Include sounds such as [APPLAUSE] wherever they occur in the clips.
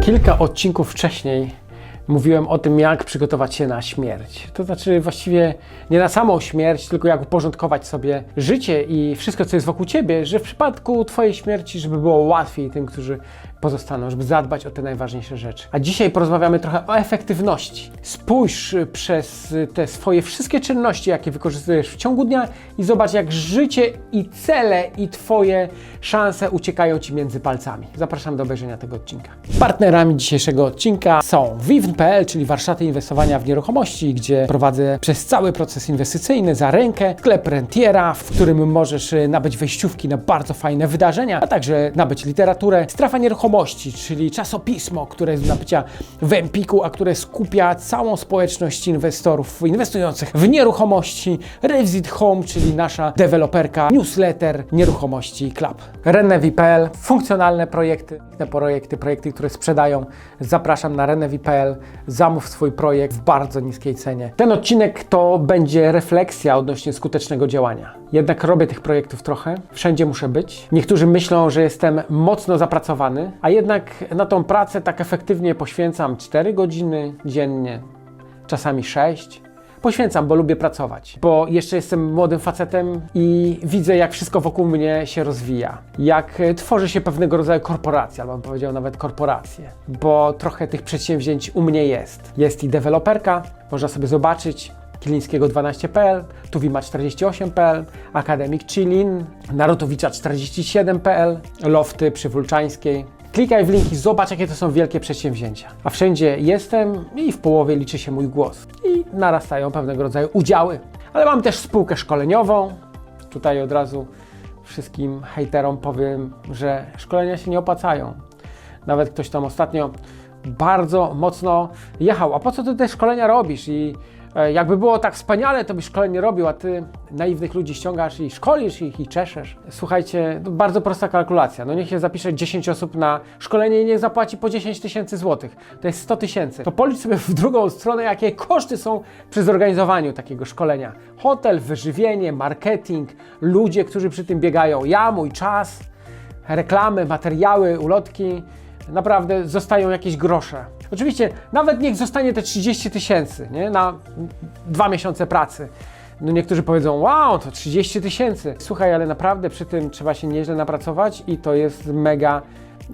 Kilka odcinków wcześniej mówiłem o tym, jak przygotować się na śmierć. To znaczy właściwie nie na samą śmierć, tylko jak uporządkować sobie życie i wszystko, co jest wokół ciebie, że w przypadku twojej śmierci, żeby było łatwiej tym, którzy pozostaną, żeby zadbać o te najważniejsze rzeczy. A dzisiaj porozmawiamy trochę o efektywności. Spójrz przez te swoje wszystkie czynności, jakie wykorzystujesz w ciągu dnia i zobacz, jak życie i cele i twoje szanse uciekają ci między palcami. Zapraszam do obejrzenia tego odcinka. Partnerami dzisiejszego odcinka są Vivn.pl, czyli warsztaty inwestowania w nieruchomości, gdzie prowadzę przez cały proces inwestycyjny za rękę, sklep Rentiera, w którym możesz nabyć wejściówki na bardzo fajne wydarzenia, a także nabyć literaturę. Strefa nieruchomości, czyli czasopismo, które jest do nabycia w Empiku, a które skupia całą społeczność inwestorów inwestujących w nieruchomości. Revisit Home, czyli nasza deweloperka, newsletter Nieruchomości Club. Renewi.pl, funkcjonalne projekty, te projekty, projekty, które sprzedają. Zapraszam na renewi.pl, zamów swój projekt w bardzo niskiej cenie. Ten odcinek to będzie refleksja odnośnie skutecznego działania. Jednak robię tych projektów trochę, wszędzie muszę być. Niektórzy myślą, że jestem mocno zapracowany, a jednak na tą pracę tak efektywnie poświęcam 4 godziny dziennie, czasami 6. Poświęcam, bo lubię pracować, bo jeszcze jestem młodym facetem i widzę, jak wszystko wokół mnie się rozwija. Jak e, tworzy się pewnego rodzaju korporacja, albo bym powiedział nawet korporacje, bo trochę tych przedsięwzięć u mnie jest. Jest i deweloperka, można sobie zobaczyć, Kilińskiego 12.pl, Tuwima 48.pl, Akademik Chilin, Narutowicza 47.pl, Lofty przy Wulczańskiej. Klikaj w linki, zobacz jakie to są wielkie przedsięwzięcia. A wszędzie jestem i w połowie liczy się mój głos. I narastają pewnego rodzaju udziały. Ale mam też spółkę szkoleniową. Tutaj od razu wszystkim hejterom powiem, że szkolenia się nie opłacają. Nawet ktoś tam ostatnio bardzo mocno jechał. A po co ty te szkolenia robisz? I jakby było tak wspaniale, to byś szkoleń nie robił, a ty naiwnych ludzi ściągasz i szkolisz ich i czeszesz. Słuchajcie, bardzo prosta kalkulacja. No niech się zapisze 10 osób na szkolenie i niech zapłaci po 10 tysięcy złotych. To jest 100 tysięcy. To policz sobie w drugą stronę, jakie koszty są przy zorganizowaniu takiego szkolenia. Hotel, wyżywienie, marketing, ludzie, którzy przy tym biegają. Ja, mój czas, reklamy, materiały, ulotki naprawdę zostają jakieś grosze. Oczywiście, nawet niech zostanie te 30 tysięcy nie? na dwa miesiące pracy. No niektórzy powiedzą, wow, to 30 tysięcy. Słuchaj, ale naprawdę przy tym trzeba się nieźle napracować i to jest mega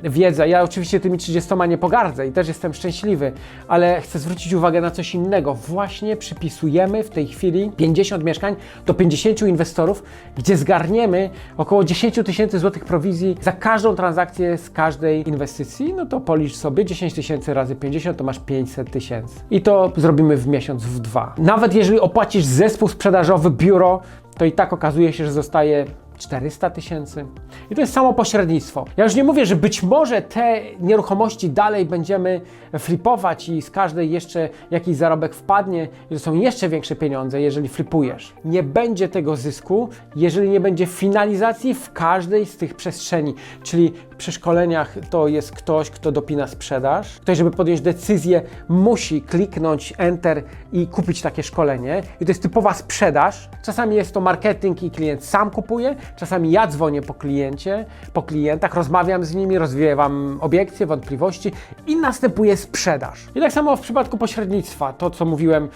wiedza. Ja oczywiście tymi 30 nie pogardzę i też jestem szczęśliwy, ale chcę zwrócić uwagę na coś innego. Właśnie przypisujemy w tej chwili 50 mieszkań do 50 inwestorów, gdzie zgarniemy około 10 tysięcy złotych prowizji za każdą transakcję z każdej inwestycji. No to policz sobie 10 tysięcy razy 50, to masz 500 tysięcy. I to zrobimy w miesiąc, w dwa. Nawet jeżeli opłacisz zespół sprzedażowy, biuro, to i tak okazuje się, że zostaje 400 tysięcy. I to jest samo pośrednictwo. Ja już nie mówię, że być może te nieruchomości dalej będziemy flipować i z każdej jeszcze jakiś zarobek wpadnie i to są jeszcze większe pieniądze, jeżeli flipujesz. Nie będzie tego zysku, jeżeli nie będzie finalizacji w każdej z tych przestrzeni. Czyli przy szkoleniach to jest ktoś, kto dopina sprzedaż. Ktoś, żeby podjąć decyzję, musi kliknąć Enter i kupić takie szkolenie. I to jest typowa sprzedaż. Czasami jest to marketing i klient sam kupuje, czasami ja dzwonię po kliencie, po klientach, rozmawiam z nimi, rozwiewam obiekcje, wątpliwości i następuje sprzedaż. I tak samo w przypadku pośrednictwa, to co mówiłem,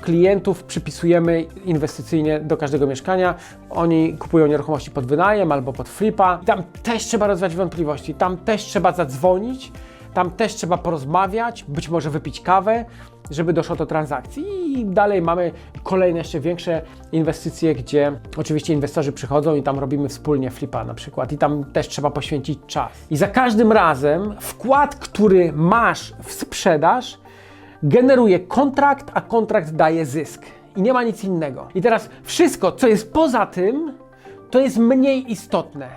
klientów przypisujemy inwestycyjnie do każdego mieszkania. Oni kupują nieruchomości pod wynajem albo pod flipa. Tam też trzeba rozwiać wątpliwości, tam też trzeba zadzwonić, tam też trzeba porozmawiać, być może wypić kawę, żeby doszło do transakcji. I dalej mamy kolejne jeszcze większe inwestycje, gdzie oczywiście inwestorzy przychodzą i tam robimy wspólnie flipa na przykład. I tam też trzeba poświęcić czas. I za każdym razem wkład, który masz w sprzedaż, generuje kontrakt, a kontrakt daje zysk. I nie ma nic innego. I teraz wszystko, co jest poza tym, to jest mniej istotne.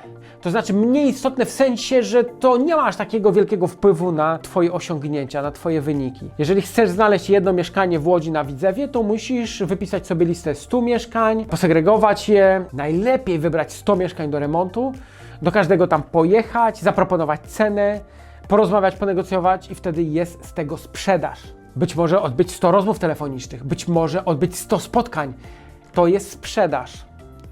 To znaczy mniej istotne w sensie, że to nie ma aż takiego wielkiego wpływu na Twoje osiągnięcia, na Twoje wyniki. Jeżeli chcesz znaleźć jedno mieszkanie w Łodzi na Widzewie, to musisz wypisać sobie listę 100 mieszkań, posegregować je, najlepiej wybrać 100 mieszkań do remontu, do każdego tam pojechać, zaproponować cenę, porozmawiać, ponegocjować i wtedy jest z tego sprzedaż. Być może odbyć 100 rozmów telefonicznych, być może odbyć 100 spotkań. To jest sprzedaż.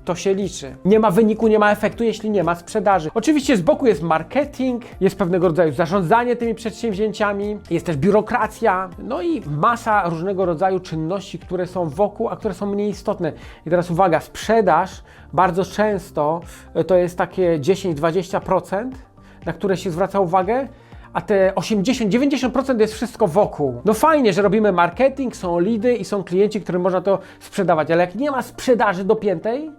To się liczy. Nie ma wyniku, nie ma efektu, jeśli nie ma sprzedaży. Oczywiście z boku jest marketing, jest pewnego rodzaju zarządzanie tymi przedsięwzięciami, jest też biurokracja, no i masa różnego rodzaju czynności, które są wokół, a które są mniej istotne. I teraz uwaga, sprzedaż bardzo często e, to jest takie 10-20%, na które się zwraca uwagę, a te 80-90% jest wszystko wokół. No fajnie, że robimy marketing, są lidy i są klienci, którym można to sprzedawać, ale jak nie ma sprzedaży dopiętej,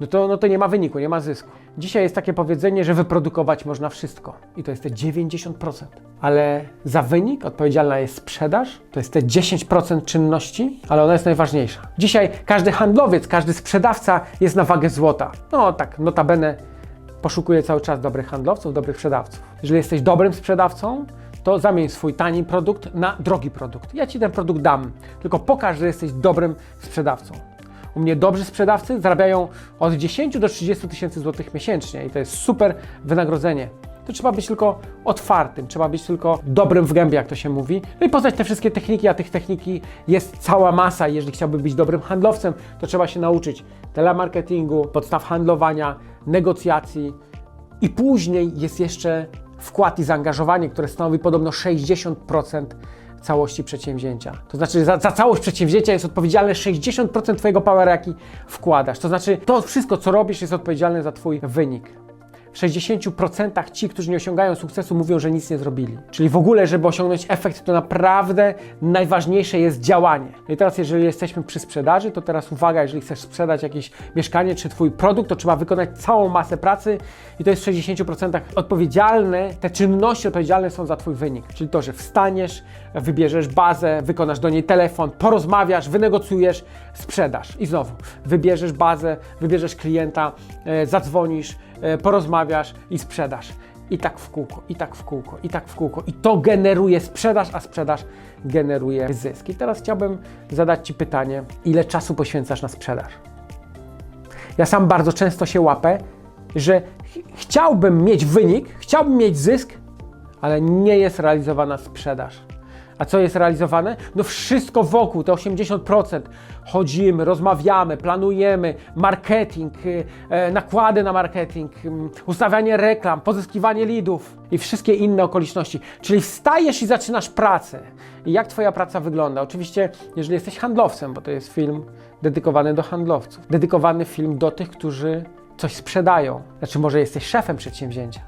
no to, no to nie ma wyniku, nie ma zysku. Dzisiaj jest takie powiedzenie, że wyprodukować można wszystko i to jest te 90%. Ale za wynik odpowiedzialna jest sprzedaż, to jest te 10% czynności, ale ona jest najważniejsza. Dzisiaj każdy handlowiec, każdy sprzedawca jest na wagę złota. No tak, notabene poszukuję cały czas dobrych handlowców, dobrych sprzedawców. Jeżeli jesteś dobrym sprzedawcą, to zamień swój tani produkt na drogi produkt. Ja Ci ten produkt dam, tylko pokaż, że jesteś dobrym sprzedawcą. U mnie dobrzy sprzedawcy zarabiają od 10 do 30 tysięcy złotych miesięcznie i to jest super wynagrodzenie. To trzeba być tylko otwartym, trzeba być tylko dobrym w gębie, jak to się mówi. No i poznać te wszystkie techniki, a tych techniki jest cała masa. Jeżeli chciałby być dobrym handlowcem, to trzeba się nauczyć telemarketingu, podstaw handlowania, negocjacji i później jest jeszcze wkład i zaangażowanie, które stanowi podobno 60% całości przedsięwzięcia. To znaczy za, za całość przedsięwzięcia jest odpowiedzialne 60% Twojego power, jaki wkładasz. To znaczy to wszystko, co robisz, jest odpowiedzialne za Twój wynik. W 60% ci, którzy nie osiągają sukcesu, mówią, że nic nie zrobili. Czyli w ogóle, żeby osiągnąć efekt, to naprawdę najważniejsze jest działanie. No i teraz, jeżeli jesteśmy przy sprzedaży, to teraz uwaga, jeżeli chcesz sprzedać jakieś mieszkanie czy Twój produkt, to trzeba wykonać całą masę pracy i to jest w 60% odpowiedzialne, te czynności odpowiedzialne są za Twój wynik. Czyli to, że wstaniesz, wybierzesz bazę, wykonasz do niej telefon, porozmawiasz, wynegocjujesz, sprzedasz. I znowu, wybierzesz bazę, wybierzesz klienta, e, zadzwonisz, e, porozmawiasz i sprzedasz. I tak w kółko, i tak w kółko, i tak w kółko. I to generuje sprzedaż, a sprzedaż generuje zysk. I teraz chciałbym zadać Ci pytanie, ile czasu poświęcasz na sprzedaż? Ja sam bardzo często się łapę, że ch- chciałbym mieć wynik, chciałbym mieć zysk, ale nie jest realizowana sprzedaż. A co jest realizowane? No wszystko wokół, te 80%. Chodzimy, rozmawiamy, planujemy, marketing, y, e, nakłady na marketing, ym, ustawianie reklam, pozyskiwanie leadów i wszystkie inne okoliczności. Czyli wstajesz i zaczynasz pracę. I jak Twoja praca wygląda? Oczywiście, jeżeli jesteś handlowcem, bo to jest film dedykowany do handlowców, dedykowany film do tych, którzy coś sprzedają. Znaczy, może jesteś szefem przedsięwzięcia,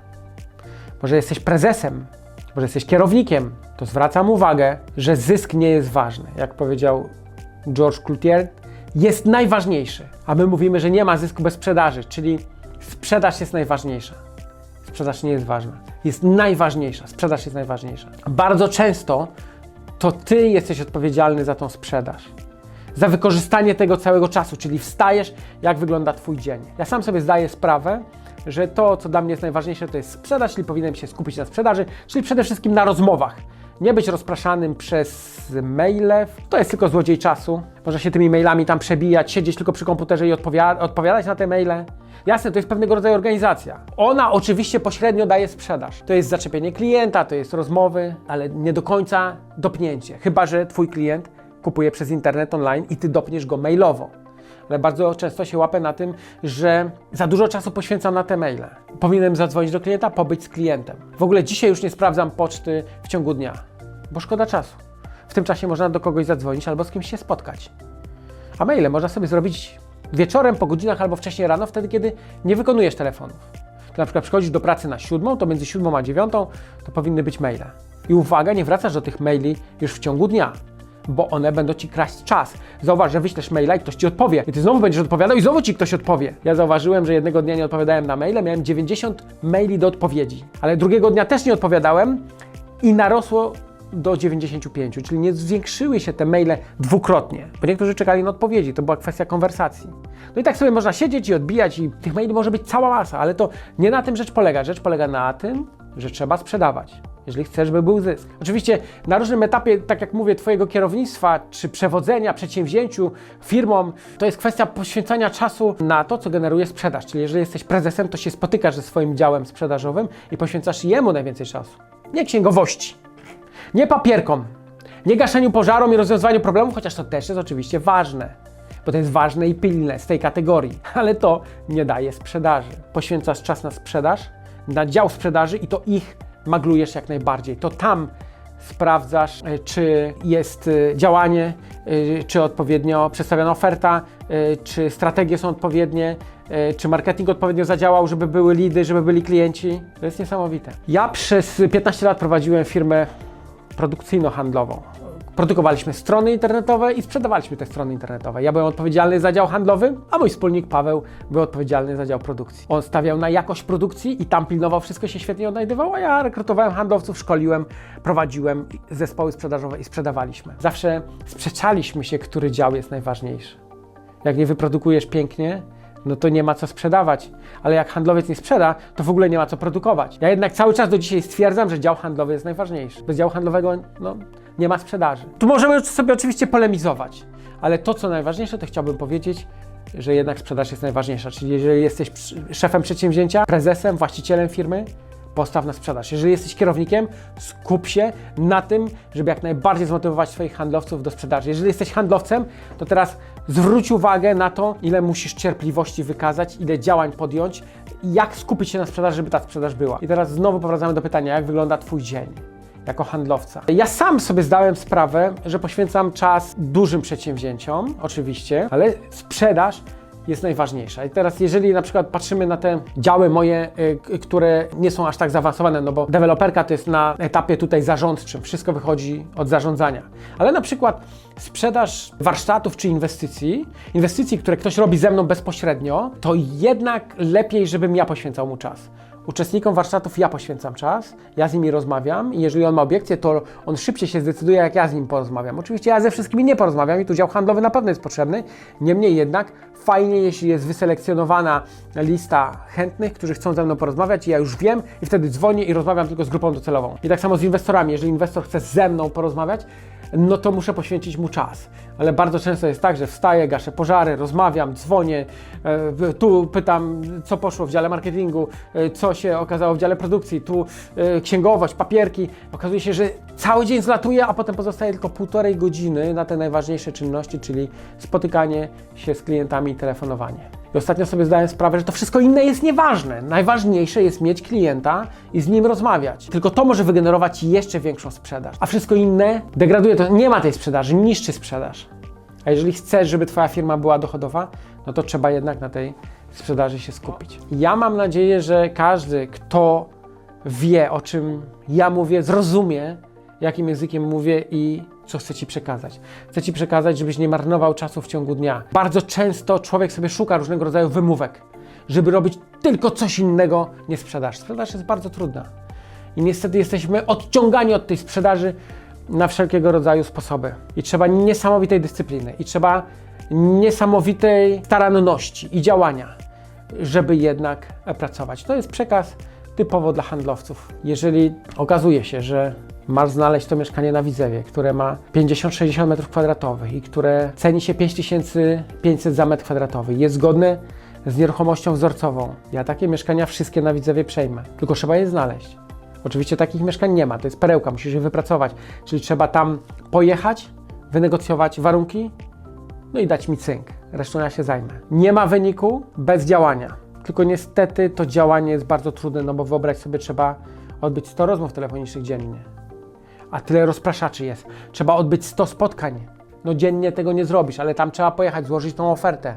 może jesteś prezesem, może jesteś kierownikiem, to zwracam uwagę, że zysk nie jest ważny. Jak powiedział George Cloutier, jest najważniejszy. A my mówimy, że nie ma zysku bez sprzedaży, czyli sprzedaż jest najważniejsza. Sprzedaż nie jest ważna. Jest najważniejsza. Sprzedaż jest najważniejsza. Bardzo często to ty jesteś odpowiedzialny za tą sprzedaż. Za wykorzystanie tego całego czasu, czyli wstajesz, jak wygląda Twój dzień. Ja sam sobie zdaję sprawę, że to, co dla mnie jest najważniejsze, to jest sprzedaż, czyli powinienem się skupić na sprzedaży, czyli przede wszystkim na rozmowach. Nie być rozpraszanym przez maile, to jest tylko złodziej czasu. Można się tymi mailami tam przebijać, siedzieć tylko przy komputerze i odpowiada- odpowiadać na te maile. Jasne, to jest pewnego rodzaju organizacja. Ona oczywiście pośrednio daje sprzedaż. To jest zaczepienie klienta, to jest rozmowy, ale nie do końca dopnięcie. Chyba, że Twój klient kupuje przez internet online i Ty dopniesz go mailowo ale bardzo często się łapę na tym, że za dużo czasu poświęcam na te maile. Powinienem zadzwonić do klienta, pobyć z klientem. W ogóle dzisiaj już nie sprawdzam poczty w ciągu dnia, bo szkoda czasu. W tym czasie można do kogoś zadzwonić albo z kimś się spotkać. A maile można sobie zrobić wieczorem, po godzinach albo wcześniej rano, wtedy kiedy nie wykonujesz telefonów. Na przykład przychodzisz do pracy na siódmą, to między siódmą a dziewiątą to powinny być maile. I uwaga, nie wracasz do tych maili już w ciągu dnia bo one będą ci kraść czas. Zauważ, że wyślesz maila i ktoś ci odpowie. I ty znowu będziesz odpowiadał i znowu ci ktoś odpowie. Ja zauważyłem, że jednego dnia nie odpowiadałem na maile, miałem 90 maili do odpowiedzi, ale drugiego dnia też nie odpowiadałem i narosło do 95, czyli nie zwiększyły się te maile dwukrotnie, bo niektórzy czekali na odpowiedzi, to była kwestia konwersacji. No i tak sobie można siedzieć i odbijać i tych maili może być cała masa, ale to nie na tym rzecz polega. Rzecz polega na tym, że trzeba sprzedawać jeżeli chcesz, by był zysk. Oczywiście na różnym etapie, tak jak mówię, Twojego kierownictwa czy przewodzenia przedsięwzięciu, firmom, to jest kwestia poświęcania czasu na to, co generuje sprzedaż. Czyli jeżeli jesteś prezesem, to się spotykasz ze swoim działem sprzedażowym i poświęcasz jemu najwięcej czasu. Nie księgowości, nie papierkom, nie gaszeniu pożarom i rozwiązywaniu problemów, chociaż to też jest oczywiście ważne. bo to jest ważne i pilne z tej kategorii, [LAUGHS] ale to nie daje sprzedaży. Poświęcasz czas na sprzedaż, na dział sprzedaży i to ich maglujesz jak najbardziej. To tam sprawdzasz, e, czy jest e, działanie, e, czy odpowiednio przedstawiona oferta, czy strategie są odpowiednie, czy marketing odpowiednio zadziałał, żeby były lidy, żeby byli klienci. To jest niesamowite. Ja przez 15 lat prowadziłem firmę produkcyjno-handlową. Produkowaliśmy strony internetowe i sprzedawaliśmy te strony internetowe. Ja byłem odpowiedzialny za dział handlowy, a mój wspólnik Paweł był odpowiedzialny za dział produkcji. On stawiał na jakość produkcji i tam pilnował, wszystko się świetnie odnajdywało, a ja rekrutowałem handlowców, szkoliłem, prowadziłem zespoły sprzedażowe i sprzedawaliśmy. Zawsze sprzeczaliśmy się, który dział jest najważniejszy. Jak nie wyprodukujesz pięknie, no to nie ma co sprzedawać. Ale jak handlowiec nie sprzeda, to w ogóle nie ma co produkować. Ja jednak cały czas do dzisiaj stwierdzam, że dział handlowy jest najważniejszy. Bez działu handlowego no, nie ma sprzedaży. Tu możemy sobie oczywiście polemizować, ale to, co najważniejsze, to chciałbym powiedzieć, że jednak sprzedaż jest najważniejsza. Czyli jeżeli jesteś szefem przedsięwzięcia, prezesem, właścicielem firmy, postaw na sprzedaż. Jeżeli jesteś kierownikiem, skup się na tym, żeby jak najbardziej zmotywować swoich handlowców do sprzedaży. Jeżeli jesteś handlowcem, to teraz zwróć uwagę na to, ile musisz cierpliwości wykazać, ile działań podjąć jak skupić się na sprzedaży, żeby ta sprzedaż była. I teraz znowu powracamy do pytania, jak wygląda Twój dzień? Jako handlowca. Ja sam sobie zdałem sprawę, że poświęcam czas dużym przedsięwzięciom, oczywiście, ale sprzedaż jest najważniejsza. I teraz, jeżeli na przykład patrzymy na te działy moje, k- które nie są aż tak zaawansowane, no bo deweloperka to jest na etapie tutaj zarządczym, wszystko wychodzi od zarządzania. Ale na przykład sprzedaż warsztatów czy inwestycji, inwestycji, które ktoś robi ze mną bezpośrednio, to jednak lepiej, żebym ja poświęcał mu czas. Uczestnikom warsztatów ja poświęcam czas, ja z nimi rozmawiam i jeżeli on ma obiekcje, to on szybciej się zdecyduje, jak ja z nim porozmawiam. Oczywiście ja ze wszystkimi nie porozmawiam i tu dział handlowy na pewno jest potrzebny, niemniej jednak fajnie, jeśli jest wyselekcjonowana lista chętnych, którzy chcą ze mną porozmawiać i ja już wiem i wtedy dzwonię i rozmawiam tylko z grupą docelową. I tak samo z inwestorami, jeżeli inwestor chce ze mną porozmawiać, no to muszę poświęcić mu czas. Ale bardzo często jest tak, że wstaję, gaszę pożary, rozmawiam, dzwonię, e, tu pytam, co poszło w dziale marketingu, e, co się okazało w dziale produkcji, tu e, księgowość, papierki. Okazuje się, że cały dzień zlatuje, a potem pozostaje tylko półtorej godziny na te najważniejsze czynności, czyli spotykanie się z klientami i telefonowanie. I ostatnio sobie zdałem sprawę, że to wszystko inne jest nieważne. Najważniejsze jest mieć klienta i z nim rozmawiać. Tylko to może wygenerować jeszcze większą sprzedaż. A wszystko inne degraduje to. Nie ma tej sprzedaży, niszczy sprzedaż. A jeżeli chcesz, żeby Twoja firma była dochodowa, no to trzeba jednak na tej sprzedaży się skupić. Ja mam nadzieję, że każdy, kto wie, o czym ja mówię, zrozumie, jakim językiem mówię i co chcę Ci przekazać. Chcę Ci przekazać, żebyś nie marnował czasu w ciągu dnia. Bardzo często człowiek sobie szuka różnego rodzaju wymówek, żeby robić tylko coś innego, nie sprzedaż. Sprzedaż jest bardzo trudna. I niestety jesteśmy odciągani od tej sprzedaży na wszelkiego rodzaju sposoby. I trzeba niesamowitej dyscypliny, i trzeba niesamowitej staranności i działania, żeby jednak pracować. To jest przekaz typowo dla handlowców. Jeżeli okazuje się, że masz znaleźć to mieszkanie na Widzewie, które ma 50-60 m2 i które ceni się 5500 za metr kwadratowy, jest zgodne z nieruchomością wzorcową, ja takie mieszkania wszystkie na Widzewie przejmę. Tylko trzeba je znaleźć. Oczywiście takich mieszkań nie ma, to jest perełka, musisz je wypracować. Czyli trzeba tam pojechać, wynegocjować warunki, no i dać mi cynk. Resztą ja się zajmę. Nie ma wyniku bez działania. Tylko niestety to działanie jest bardzo trudne, no bo wyobraź sobie, trzeba odbyć 100 rozmów telefonicznych dziennie. A tyle rozpraszaczy jest. Trzeba odbyć 100 spotkań. No dziennie tego nie zrobisz, ale tam trzeba pojechać, złożyć tą ofertę.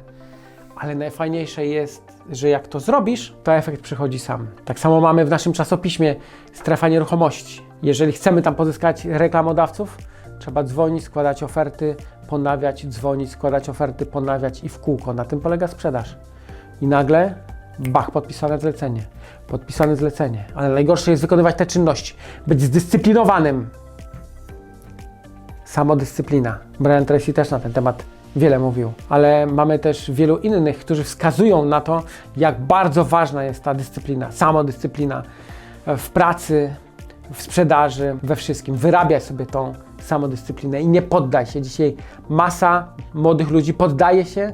Ale najfajniejsze jest, że jak to zrobisz, to efekt przychodzi sam. Tak samo mamy w naszym czasopiśmie strefa nieruchomości. Jeżeli chcemy tam pozyskać reklamodawców, trzeba dzwonić, składać oferty, ponawiać, dzwonić, składać oferty, ponawiać i w kółko. Na tym polega sprzedaż. I nagle, bach, podpisane zlecenie. Podpisane zlecenie. Ale najgorsze jest wykonywać te czynności. Być zdyscyplinowanym. Samodyscyplina. Brian Tracy też na ten temat wiele mówił, ale mamy też wielu innych, którzy wskazują na to, jak bardzo ważna jest ta dyscyplina, samodyscyplina w pracy, w sprzedaży, we wszystkim. Wyrabiaj sobie tą samodyscyplinę i nie poddaj się. Dzisiaj masa młodych ludzi poddaje się,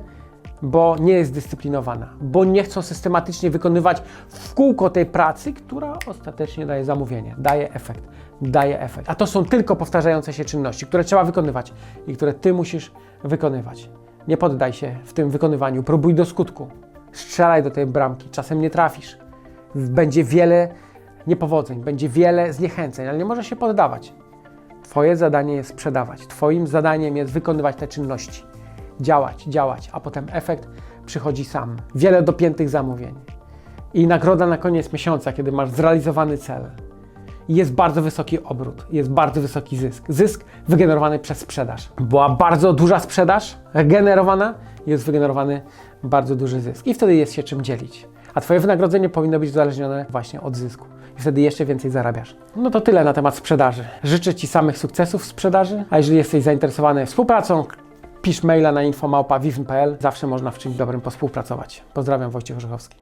bo nie jest dyscyplinowana, bo nie chcą systematycznie wykonywać w kółko tej pracy, która ostatecznie daje zamówienie, daje efekt, daje efekt. A to są tylko powtarzające się czynności, które trzeba wykonywać i które ty musisz wykonywać. Nie poddaj się w tym wykonywaniu, próbuj do skutku. Strzelaj do tej bramki, czasem nie trafisz. Będzie wiele niepowodzeń, będzie wiele zniechęceń, ale nie możesz się poddawać. Twoje zadanie jest sprzedawać. Twoim zadaniem jest wykonywać te czynności. Działać, działać, a potem efekt przychodzi sam. Wiele dopiętych zamówień. I nagroda na koniec miesiąca, kiedy masz zrealizowany cel. Jest bardzo wysoki obrót, jest bardzo wysoki zysk. Zysk wygenerowany przez sprzedaż. Była bardzo duża sprzedaż generowana, jest wygenerowany bardzo duży zysk. I wtedy jest się czym dzielić. A Twoje wynagrodzenie powinno być uzależnione właśnie od zysku. I wtedy jeszcze więcej zarabiasz. No to tyle na temat sprzedaży. Życzę Ci samych sukcesów w sprzedaży, a jeżeli jesteś zainteresowany współpracą, pisz maila na infomałpa.vivn.pl. Zawsze można w czymś dobrym pospółpracować. Pozdrawiam, Wojciech Orzechowski.